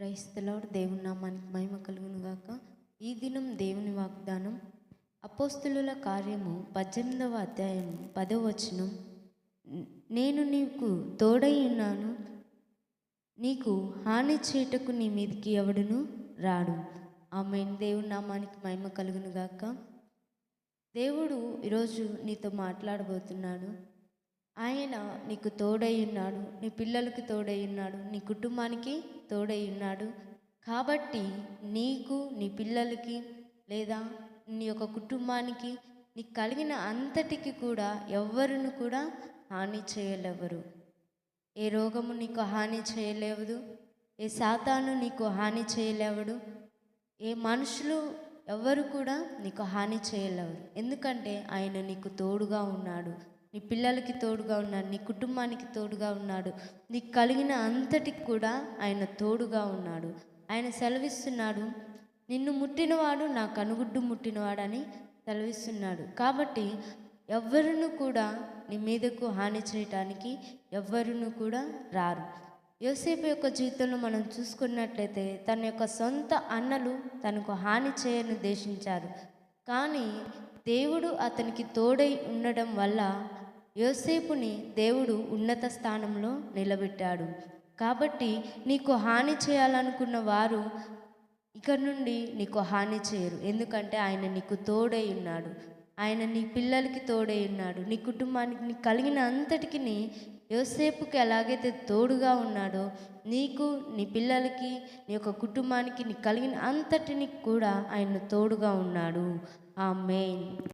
క్రైస్తలాడు దేవుని నామానికి మహిమ కలుగునుగాక ఈ దినం దేవుని వాగ్దానం. అపోస్తులుల కార్యము పద్దెనిమిదవ అధ్యాయం పదవ వచనం. నేను నీకు తోడై ఉన్నాను. నీకు హాని చేటకు నీ మీదికి ఎవడును రాడు. ఆమె దేవుని నామానికి మహిమ కలుగునుగాక దేవుడు ఈరోజు నీతో మాట్లాడబోతున్నాడు. ఆయన నీకు తోడై ఉన్నాడు నీ పిల్లలకి తోడై ఉన్నాడు నీ కుటుంబానికి తోడై ఉన్నాడు. కాబట్టి నీకు నీ పిల్లలకి లేదా నీ యొక్క కుటుంబానికి నీకు కలిగిన అంతటికి కూడా ఎవ్వరును కూడా హాని చేయలేవరు. ఏ రోగము నీకు హాని చేయలేవదు ఏ శాతాను నీకు హాని చేయలేవడు ఏ మనుషులు ఎవరు కూడా నీకు హాని చేయలేవరు. ఎందుకంటే ఆయన నీకు తోడుగా ఉన్నాడు. నీ పిల్లలకి తోడుగా ఉన్నాడు నీ కుటుంబానికి తోడుగా ఉన్నాడు. నీకు కలిగిన అంతటికి కూడా ఆయన తోడుగా ఉన్నాడు. ఆయన సెలవిస్తున్నాడు నిన్ను ముట్టినవాడు నా కనుగుడ్డు ముట్టినవాడని సెలవిస్తున్నాడు. కాబట్టి ఎవ్వరును కూడా నీ మీదకు హాని చేయటానికి ఎవ్వరును కూడా రారు. యోసేపు యొక్క జీవితంలో మనం చూసుకున్నట్లయితే తన యొక్క సొంత అన్నలు తనకు హాని చేయని ఉద్దేశించారు. కానీ దేవుడు అతనికి తోడై ఉండడం వల్ల యోసేపుని దేవుడు ఉన్నత స్థానంలో నిలబెట్టాడు. కాబట్టి నీకు హాని చేయాలనుకున్న వారు ఇక నుండి నీకు హాని చేయరు. ఎందుకంటే ఆయన నీకు తోడై ఉన్నాడు. ఆయన నీ పిల్లలకి తోడై ఉన్నాడు. నీ కుటుంబానికి నీ కలిగిన అంతటికి యోసేపుకి ఎలాగైతే తోడుగా ఉన్నాడో నీకు నీ పిల్లలకి నీ యొక్క కుటుంబానికి నీ కలిగిన అంతటిని కూడా ఆయన తోడుగా ఉన్నాడు. ఆ మెయిన్